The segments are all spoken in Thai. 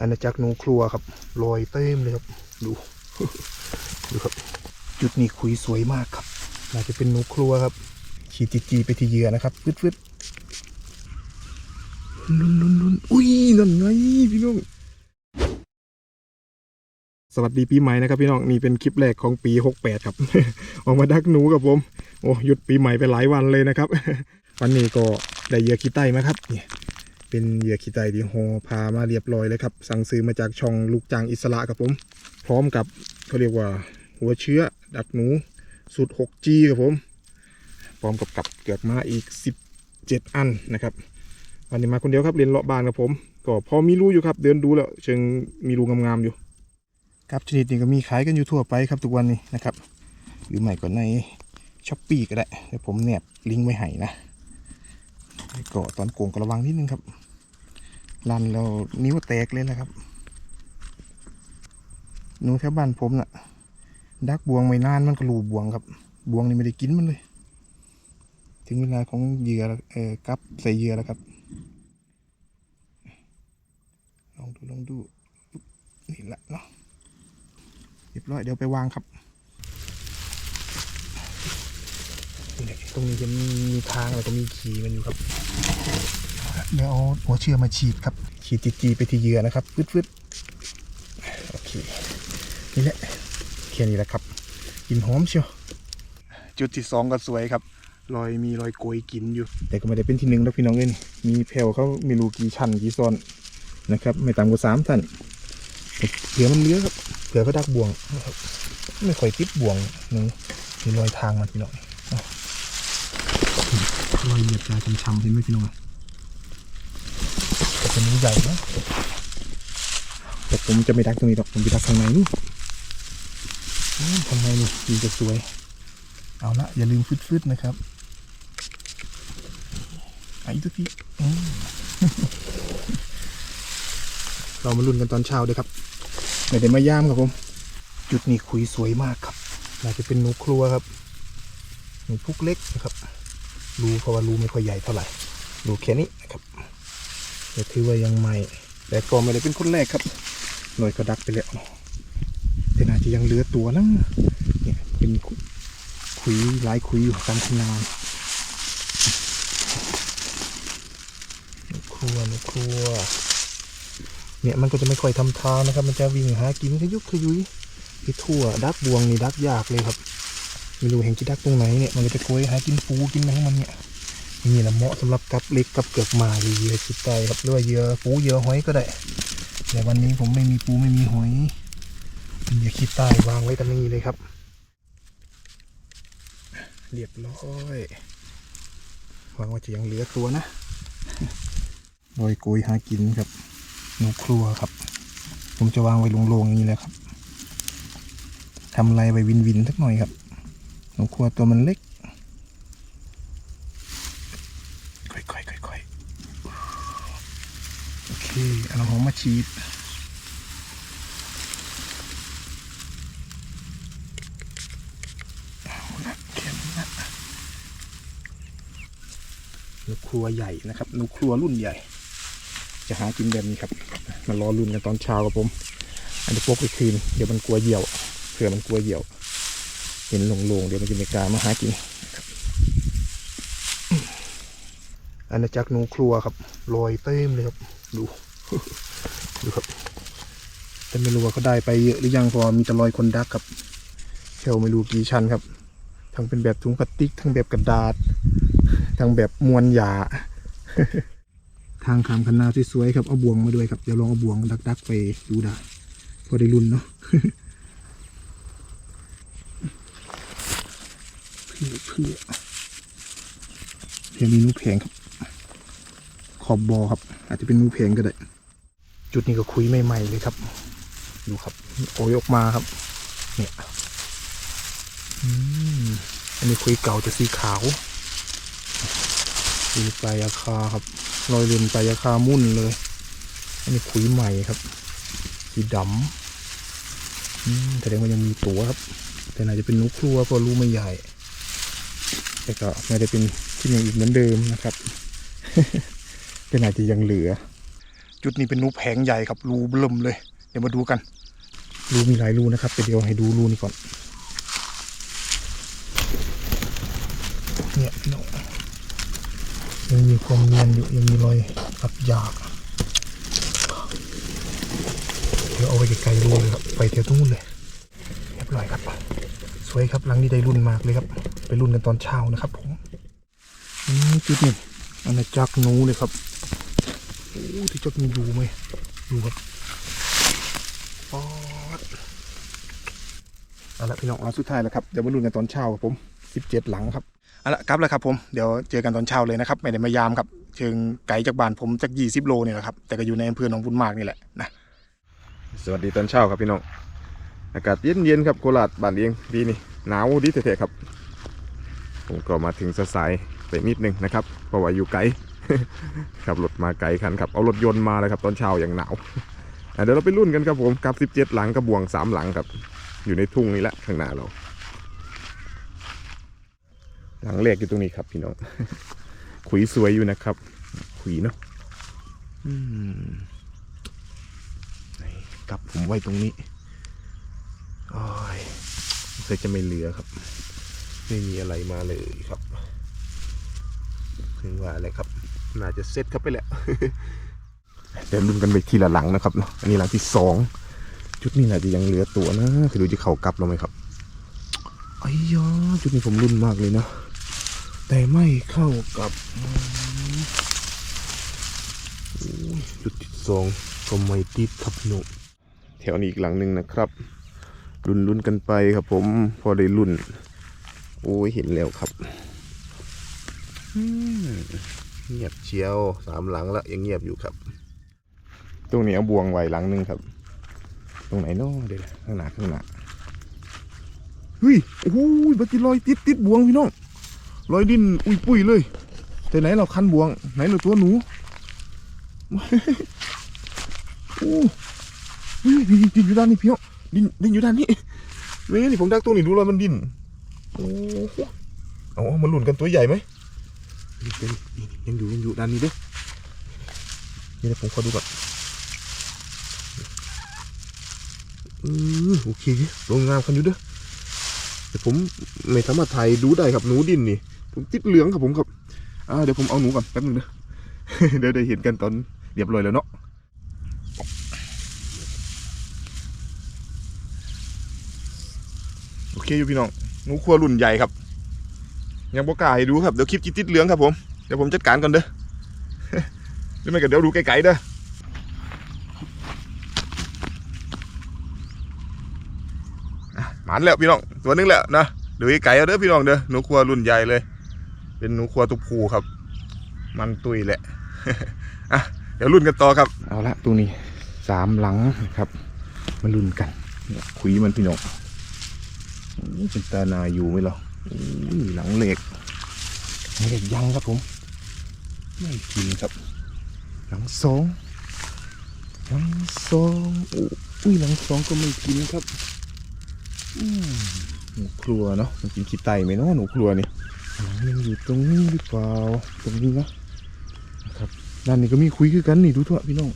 อาณาจักรหนูครัวครับลอยเต็มเลยครับ ดู ดูครับ จุดนี้คุยสวยมากครับน่าจะเป็นหนูครัวครับ ขีดจีจีไปที่เหยื่อนะครับฟึดฟึดลุนลุนลุนอุ้ยนั่นไงพี่น้องสวัสดีปีใหม่นะครับพี่น้องนี่เป็นคลิปแรกของปี 68 ครับ ออกมาดักหนูกับผม โอ้หยุดปีใหม่ไปหลายวันเลยนะครับ วันนี้ก็ได้เหยื่อขี้ไต้มาครับเนี่ย เป็นเหยื่อขี้ไตที่โฮพามาเรียบร้อยเลยครับ สั่งซื้อมาจากช่องลูกจางอิสระครับผม พร้อมกับเขาเรียกว่าหัวเชื้อดักหนูสูตร 6G ครับผม พร้อมกับกับเกือกมาอีก 17 อันนะครับวันนี้มาคนเดียวครับเรียนเลาะบานครับผม ก็พอมีรูอยู่ครับ เดินดูแล้วเชิงมีรูงามๆอยู่ครับชนิดนี้ก็มีขายกันอยู่ทั่วไปครับทุกวันนี้นะครับ หรือใหม่ก็ในช้อปปี้ก็ได้เดี๋ยวผมแนบลิงก์ไว้ให้นะ แล้วก็ตอนโก่งก็ระวังนิดนึงครับ ลันแล้วนิ้วแตกเลยนะครับหนูแถวบ้านผมน่ะ ดักบวงไม่นานมันก็รูบวงครับ บวงนี่ไม่ได้กินมันเลย ถึงเวลาของเหยื่อเออกับใส่เหยื่อแล้วครับ ลองดูลองดูนี่แหละเนาะเรียบร้อยเดี๋ยวไปวางครับนี่ ตรงนี้จะมีทางแล้วก็มีขีมันอยู่ครับเดี๋ยวเอาหัวเชื้อมาฉีดครับฉีดจีจีไปที่เหยื่อนะครับฟึดฟึดโอเคนี่แหละแค่นี้แหละครับกลินหอมเชียวจุดที่สองก็สวยครับรอยมีรอยโกยกินอยู่ แต่ก็ไม่ได้เป็นที่หนึ่งแล้วพี่น้องเอ้ยมีแผ่วเขาไม่รู้กี่ชั้นกี่ซ้อนนะครับ ไม่ต่ำกว่าสามชั้นเผื่อมันเลื้อครับเผื่อเขาดักบ่วงนะครับไม่ค่อยติดบ่วงหนูมีรอยทางมันพี่น้องเอา รอยเหยียบตาช้ำๆเห็นไหมพี่น้องแต่เป็นนิ้วใหญ่นะแต่ผมจะไม่ดักตรงนี้หรอกผมจะดักข้างในนู่นอืมข้างในนี่ดีจะสวย เอาละอย่าลืมฟืดๆนะครับไอ้ทุกทีอืมเรามาลุ้นกันตอนเช้าด้วยครับไม่ได้มาย่ามครับผม จุดนี้คุยสวยมากครับน่าจะเป็นหนูครัวครับหนูพุกเล็กนะครับ รูเพราะว่ารูไม่ค่อยใหญ่เท่าไหร่รูแค่นี้นะครับแต่ถือว่ายังใหม่ แต่ก็ไม่ได้เป็นคนแรกครับ หน่วยก็ดักไปแล้วแต่น่าจะยังเหลือตัวนะเนี่ยเป็นคุยหลายคุยอยู่ตามคนนานหนูครัวหนูครัว เนี่ยมันก็จะไม่ค่อยทำทางนะครับ มันจะวิ่งหากินขยุกขยุยไปทั่วดักบวงนี่ดักยากเลยครับ ไม่รู้แห่งที่ดักตรงไหนเนี่ยมันก็จะโกยหากินปูกินอะไรของมันเนี่ยนี่แหละเหมาะสำหรับกับเล็กกับเกือกมาเหยื่อคิดไตครับหรือว่าเหยื่อปูเหยื่อหอยก็ได้ แต่วันนี้ผมไม่มีปูไม่มีหอยเหยื่อคิดใต้วางไว้ตรงนี้เลยครับ เรียบร้อยหวังว่าจะยังเหลือตัวนะโดยโกยหากินครับหนูครัวครับ ผมจะวางไว้โลงๆอย่างนี้แหละครับทำอะไรไว้วินวินสักหน่อยครับ หนูครัวตัวมันเล็ก ค่อยๆค่อยๆโอเคเอาหอมมาฉีดเอาละแค่นี้นะหนูครัวใหญ่นะครับหนูครัวรุ่นใหญ่ จะหากินแบบนี้ครับมารอรุ่นกันตอนเช้ากับผม อันนี้พกไปคืน เดี๋ยวมันกลัวเหี่ยวเผื่อมันกลัวเหี่ยว เห็นโลงๆเดี๋ยวมันจะไม่กล้ามาหากินนะครับอาณาจักรหนูครัวครับลอยเต็มเลยครับ ดู ดูครับ แต่ไม่รู้ว่าเขาได้ไปเยอะหรือยังพราะว่ามีแต่รอยคนดักครับแค่ไม่รู้กี่ชั้นครับ ทั้งเป็นแบบถุงพลาสติก ทั้งแบบกระดาษ ทั้งแบบมวลหยา ทางคำคันนาสวยๆครับ เอาบ่วงมาด้วยครับ เดี๋ยวลองเอาบ่วงดักๆไปดูได้ พอได้รุ่นเนาะ พื่อเพื่อเพียงมีนูแผงครับ ขอบบอครับ อาจจะเป็นนูแผงก็ได้ จุดนี้ก็คุยใหม่ๆเลยครับ ดูครับ โอยออกมาครับ เนี่ยอันนี้คุยเก่าจะสีขาวสีปลายอาคาครับรอยเลนปลายอาคามุ่นเลย อันนี้คุยใหม่ครับ สีดำอืมแสดงว่ายังมีตัวครับ แต่น่าจะเป็นนกครัวเพราะรูไม่ใหญ่ แต่ก็ไม่ได้เป็นที่หนึ่งอีกเหมือนเดิมนะครับแต่น่าจะยังเหลือ จุดนี้เป็นรูแผงใหญ่ครับรูเบิ่มเลย เดี๋ยวมาดูกันรูมีหลายรูนะครับแต่เดี๋ยวให้ดูรูนี้ก่อนเนี่ยพี่น้องยังมีความเนียนอยู่ยังมีรอยอับยากเดี๋ยวเอาไปไกลๆรูเลยครับไปเที่ยวตรงนู้นเลยเรียบร้อยครับ สวยครับหลังนี้ได้รุ่นมากเลยครับไป รุ่นกันตอนเช้านะครับ ผมอืมจุดนี้อาณาจักรหนูเลยครับโอ้ที่จักมีอยู่ไหมดูครับป๊อดเอาละพี่น้องเอาสุดท้ายแล้วครับเดี๋ยวมาลุ้นกันตอนเช้าครับผม17หลังครับเอาละครับแล้วครับผมเดี๋ยวเจอกันตอนเช้าเลยนะครับไม่ได้มายามครับเชิงไกลจากบ้านผมจาก20โลเนี่ยแหละครับแต่ก็อยู่ในอำเภอหนองบุญมากนี่แหละนะสวัสดีตอนเช้าครับพี่น้องอากาศเย็นๆครับโคราชบ้านเองดีนี่หนาวดีเท่ๆครับ ผมก็มาถึงสายไปนิดนึงนะครับเพราะว่าอยู่ไกลขับรถมาไกลคันครับเอารถยนต์มาเลยครับตอนเช้าอย่างหนาวเดี๋ยวเราไปรุ่นกันครับผมกับ17 หลังกระบวง 3 หลังครับ อยู่ในทุ่งนี่แหละข้างหน้าเรา หลังแรกอยู่ตรงนี้ครับพี่น้องขุยสวยอยู่นะครับ ขุยเนาะกลับผมไว้ตรงนี้โอ้ยเคยจะไม่เหลือครับ ไม่มีอะไรมาเลยครับ ถึงว่าอะไรครับ น่าจะเซ็ตครับไปแล้วเดี๋ยวลุ้นกันไปทีละหลังนะครับเนาะอันนี้หลังที่สองจุดนี้น่าจะยังเหลือตัวนะคือดูจะเข่ากลับลงไหมครับไอ้ยาจุดนี้ผมรุ่นมากเลยนะ แต่ไม่เข้ากับจุดที่สองก็ไม่ติดครับหนุแถวนี้อีกหลังหนึ่งนะครับรุ่นรุ่นกันไปครับผม พอได้รุ่น โอ้ยเห็นแล้วครับเงียบเชียวสามหลังละยังเงียบอยู่ครับ ตรงนี้เอาบวงไว้หลังหนึงครับ ตรงไหนเนาะเดี๋ยวนะข้างหน้าข้างหน้าเฮ้ยโอ้โหบัติลอยติดติดบวงพี่น้องลอยดินอุ้ยปุ้ยเลย แต่ไหนเราคันบวง ไหนเราตัวหนูโอ้เฮ้ยดินดินอยู่ด้านนี้พี่น้องดินดินอยู่ด้านนี้เว้ยนี่ผมดักตรงนี้ดูแล้วมันดิน เอาเอามาหลุนกันตัวใหญ่ไหมยังอยู่ยังอยู่ด้านนี้ด้อนี่เดี๋ยวผมขอดูก่อนออโอเคลงงามกันอยู่เด้อแต่ผมไม่สามารถถ่ายดูได้ครับหนูดินนี่ ผมติดเหลืองครับผมครับอ่าเดี๋ยวผมเอาหนูก่อนแป๊บนึงเด้อเดี๋ยวได้เห็นกันตอนเรียบร้อยแล้วเนาะโอเคอยู่พี่น้อง หนูครัวรุ่นใหญ่ครับ ยังบอกล้าให้ดูครับ เดี๋ยวคลิปจิติดเหลืองครับผม เดี๋ยวผมจัดการก่อนเด้อหรือไม่ก็เดี๋ยวดูไกลๆเด้อหมันแล้วพี่น้อง ตัวนึงแล้วนะดูไกลๆเอาเด้อพี่น้องเด้อ หนูครัวรุ่นใหญ่เลย เป็นหนูครัวตุกผูครับ มันตุยแหละอะเดี๋ยวรุ่นกันต่อครับ เอาละตรงนี้สามหลังครับ มารุ่นกันเนี่ยคุยมันพี่น้อง เป็นตานาอยู่ไหมเหรอโอ้ยหลังเหล็กหลังเหล็กยังครับผม ไม่กินครับ หลังสองหลังสองโอ้อุ้ยหลังสองก็ไม่กินครับอืมหนูครัวเนาะมันกินขี้ไตไหมเนาะหนูครัวนี่หลังหนึงอยู่ตรงนี้หรือเปล่าตรงนี้เนาะนะครับด้านนี้ก็มีคุยคือกันนี่ดูเถอะพี่น้อง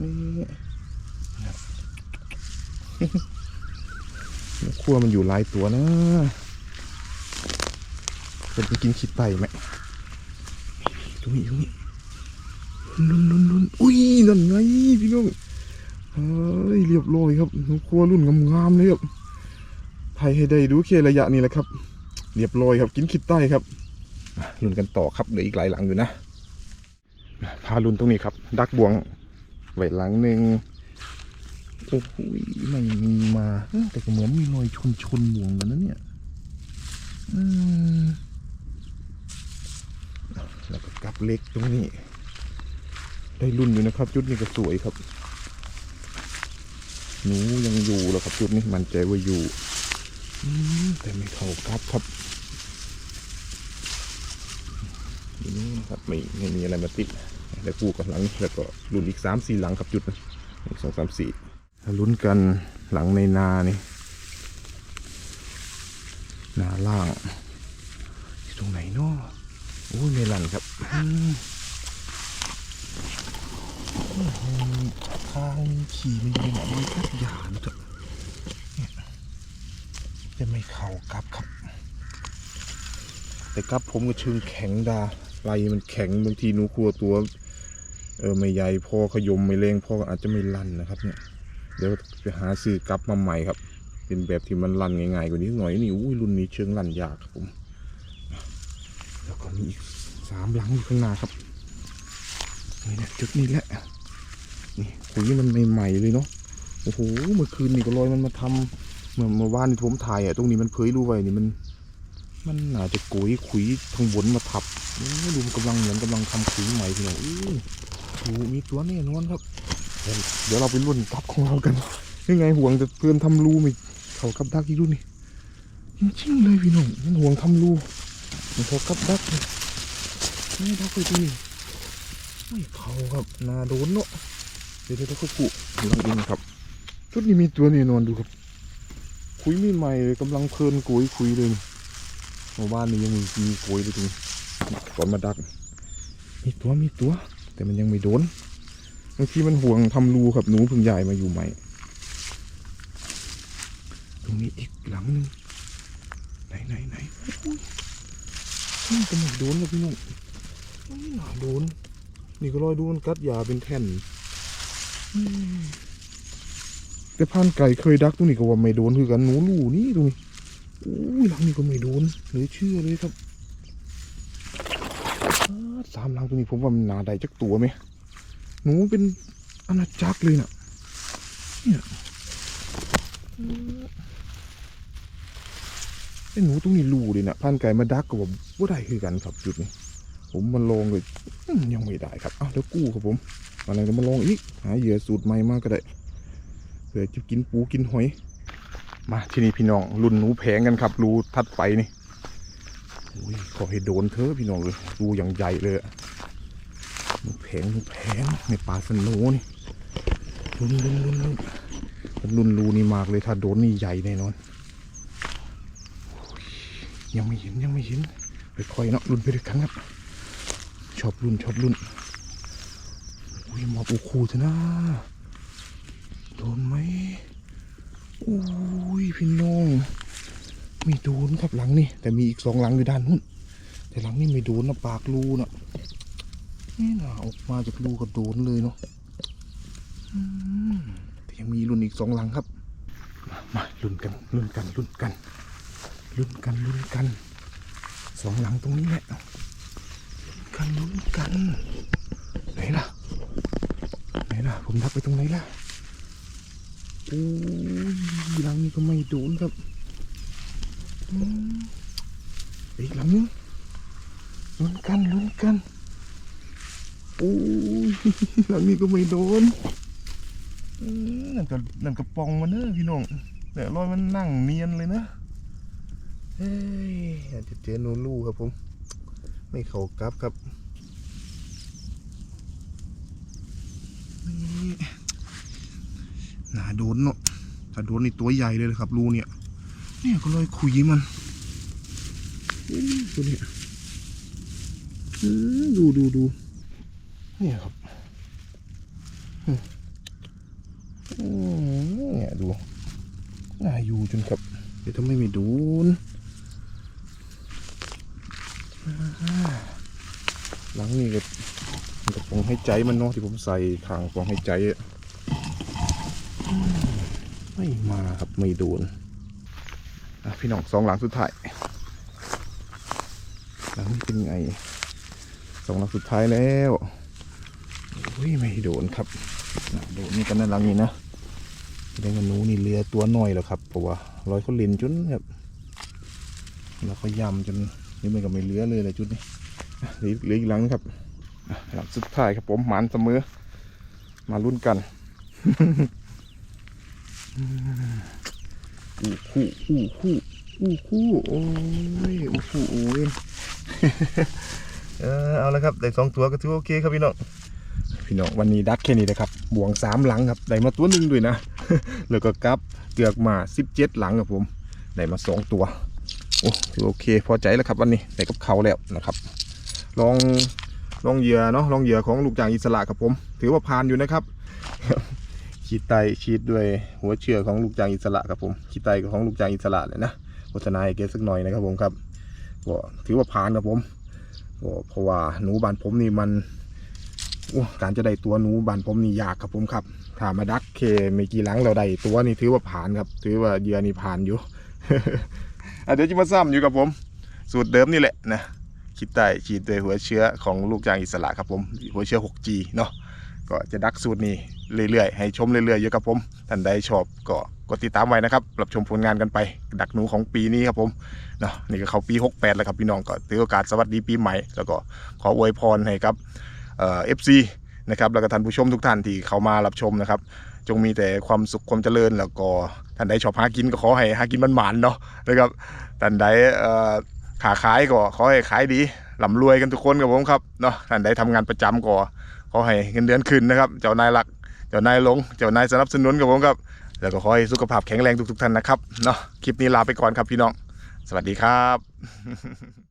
นี่ ขั้วมันอยู่หลายตัวนะเป็นไปกินคิดไปไหมตรงนี้ตรงนี้นุ่นนุ่นนุ่นอุ้ยนั่นไงพี่น้องเฮ้ยเรียบร้อยครับนกขั้วรุ่นงามๆเลยครับไทยให้ได้ดูแค่ระยะนี้แหละครับ เรียบร้อยครับ กินคิดใต้ครับอะลุ้นกันต่อครับเหลืออีกหลายหลังอยู่นะพาลุ้นตรงนี้ครับ ดักบวงไว้หลังหนึ่ง โอ้โหไม่มีมาแต่ก็เหมือนมีรอยชนชนบ่วงกันนะเนี่ยแล้วก็กลับเล็กตรงนี้ ได้รุ่นอยู่นะครับ จุดนี้ก็สวยครับ หนูยังอยู่แล้วครับจุดนี้มันใจว่าอยู่แต่ไม่เข้ากลับครับนี่ครับไม่ไม่มีอะไรมาติดแล้วกูกับหลัง แล้วก็รุ่นอีกสามสี่หลังครับจุดนะหนึ่งสองสามสี่ ลุ้นกันหลังในนานี่นาล่างอยู่ตรงไหนเนาะโอ้ยเมลันครับอืมทางขี่มันเป็นอะไรทักอย่างเถอะเนี่ยจะไม่เข่ากลับครับ แต่กลับผมก็เชิงแข็งดาไหลมันแข็งบางทีหนูกลัวตัว เออไม่ใหญ่พอขยมไม่เร่งพ่ออาจจะไม่ลั่นนะครับเนี่ย เดี๋ยวไปหาซื้อกลับมาใหม่ครับ เป็นแบบที่มันลันง่ายๆกว่านี้หน่อยนี่อุ้ยรุ่นนี้เชิงลันยากครับผม แล้วก็มีอีกสามหลังอยู่ข้างหน้าครับนี่แหละจุดนี้แหละนี่คุยมันใหม่ๆเลยเนาะโอ้โหเมื่อคืนนี่ก็ลอยมันมาทำเมื่อเมื่อวานที่ผมถ่ายอะตรงนี้มันเผยรู้ไว้นี่มัน มันน่าจจะกุยขุยทางบนมาทับดูมันกำลังเหมือนกำลังทำขุยใหม่ทีเดียวอู้โอ้มีตัวแน่นอนครับ เดี๋ยวเราไปรุ่นกับของเรากันยังไงห่วงจะเพื่อนทำรูมิเขากับดักอีกรุ่นนี่จริงๆเลยพี่น้องมันห่วงทำรูมันเขากับดักเลยนี่ดักไปที่นี่ไม่เขาครับนาโดนเนาะเดี๋ยวเดี๋ยวเขากุลองอินครับ ชุดนี้มีตัวแน่นอนดูครับ คุยไม่ใหม่เลยกำลังเพลินกุยคุยเลยหมู่บ้านนี้ยังมีมีกุยเลยทีนี้ก่อนมาดัก มีตัวมีตัว แต่มันยังไม่โดน บางทีมันห่วงทำรูครับหนูเพิ่งใหญ่มาอยู่ใหม่ ตรงนี้อีกหลังหนึงไหนไหนไหนอุ้ยนี่ก็ไม่โดนแล้วพี่น้องไม่น่าโดน นี่ก็รอยดูมันกัดยาเป็นแท่นอืมแต่พานไก่เคยดักตรงนี้ก็ว่าไม่โดนคือกันหนูรูนี่ตรงนี้อุ้ยหลังนี้ก็ไม่โดนเหลือเชื่อเลยครับอ้าสามหลังตรงนี้ผมว่ามันนาได้จักตัวไหม หนูเป็นอาณาจักรเลยนะเนี่ยไอ้หนูตรงนี้รูเลยนะพันไก่มาดักกับผมว่าได้คือกันครับจุดนี้ ผมมาลองเลยยังไม่ได้ครับอ้าวแล้วกู้ครับผมอะไรก็มาลองอีกหาเหยื่อสูตรใหม่มากก็ได้เผื่อจะกินปูกินหอย มาที่นี่พี่น้องรุ่นหนูแพงกันครับ รูทัดไปนี่อุ้ยขอให้โดนเถอพี่น้องเลยรูอย่างใหญ่เลยอะ แผงแผงในป่าสโนนี่ลุนลุนลุนลุนลุนรูนี่มากเลยถ้าโดนนี่ใหญ่แน่นอน ยังไม่เห็นยังไม่เห็นค่อยๆเนาะลุนไปด้วยกันครับชอบลุนชอบลุนโอ้ยหมอบอูคูเถอะนะโดนไหมโอ้ยพี่น้องไม่โดนครับหลังนี่แต่มีอีกสองหลังอยู่ด้านนู้นแต่หลังนี่ไม่โดนนะปากรูนะ นี่น่าออกมาจากรูกระโดนเลยเนาะแต่ยังมีรุ่นอีกสองหลังครับ มามาลุ้นกันลุ้นกันลุ้นกันลุ้นกันลุ้นกันสองหลังตรงนี้แหละลุนกันลุ้นกัน ไหนล่ะ ไหนล่ะ ผมทักไปตรงไหนล่ะโอ้ยหลังนี้ก็ไม่โดนครับอีกหลังนึงลุ้นกันลุ้นกัน โอ้หลังนี้ก็ไม่โดนนั่นก็นั่นก็ปองมันเนอะพี่น้องแต่รอยมันนั่งเนียนเลยนะเฮ้ยอาจจะเจอนูลูครับผม ไม่เข้ากลับครับนี่น่าโดนเนาะถ้าโดนในตัวใหญ่เลยครับรูเนี่ย เนี่ยก็เลยคุยมันอู้ตัวเนี้ยอืมดูดูดู นี่ครับเนี่ยดูน่าอยู่จนครับ เดี๋ยวถ้าไม่มีดูนหลังนี่ก็กระป๋องให้ใจมันเนาะที่ผมใส่ทางกระป๋องให้ใจอะไม่มาครับไม่โดนพี่น้องสองหลังสุดท้ายหลังนี้เป็นไงสองหลังสุดท้ายแล้ว อ้ยไม่โดนครับโดนนี่กันนั่นหลังนี้นะแสดงว่านูนี่เรือตัวน้อยแล้วครับเพราะว่าลอยเขาเล่นจนครับแล้วเขายำจนนี่มันก็ไม่เลือเลยเลยจุดนี้เหลือออีกหลังครับหลังสุดท้ายครับผมหมันเสมอ มาลุ้นกันอู้คู่อู้คู่อู้คู่โอ้ยอู้คู่โอ้ยเออเอาละครับได้สองตัวก็ถือโอเคครับพี่น้อง พี่น้องวันนี้ดักแค่นี้นะครับบวงสามหลังครับได้มาตัวหนึ่งด้วยนะแล้วก็กลับเกือกมาสิบเจ็ดหลังครับผมได้มาสองตัวโอ้ถือโอเคพอใจแล้วครับวันนี้ได้กับเขาแล้วนะครับ ลองลองเหยื่อเนาะลองเหยื่อของลูกจางอิสระครับผม ถือว่าผ่านอยู่นะครับขีดไตชีดด้วยหัวเชื้อของลูกจางอิสระครับผมขีดไตของลูกจางอิสระเลยนะโฆษณาเกสักหน่อยนะครับผมครับก็ถือว่าผ่านครับผมก็เพราะว่าหนูบานผมนี่มัน การจะได้ตัวหนูบานผมนี่ยากครับผมครับถ้ามาดักเคม่กี่หลังเราได้ตัวนี่ถือว่าผ่านครับ ถือว่าเยือนี่ผ่านอยู่เดี๋ยวจะมาซ้ำอยู่กับผม สูตรเดิมนี่แหละนะขีดไตฉีดด้วยหัวเชื้อของลูกจางอิสระครับผม หัวเชื้อ 6G เนาะก็จะดักสูตรนี้เรื่อยๆ ให้ชมเรื่อยๆอยู่กับผมท่านใดชอบก็กดติดตามไว้นะครับรับชมผลงานกันไป ดักหนูของปีนี้ครับผมเนาะนี่ก็เข้าปี 68 แล้วครับพี่น้องก็ถือโอกาสสวัสดีปีใหม่ แล้วก็ขออวยพรให้ครับ เอ่อฟซีนะครับแล้วก็ท่านผู้ชมทุกท่านที่เข้ามารับชมนะครับ จงมีแต่ความสุขความเจริญแล้วก็ท่านใดชอบหากินก็ขอให้หากินมันหมานเนาะนะครับท่านใดขาขายก็ขอให้ขายดีร่ำรวยกันทุกคนครับผมครับเนาะท่านใดทำงานประจำก็ขอให้เงินเดือนขึ้นนะครับ เจ้านายรัก เจ้านายลง เจ้านายสนับสนุนกับผมครับแล้วก็ขอให้สุขภาพแข็งแรงทุกๆท่านนะครับเนาะคลิปนี้ลาไปก่อนครับพี่น้อง สวัสดีครับ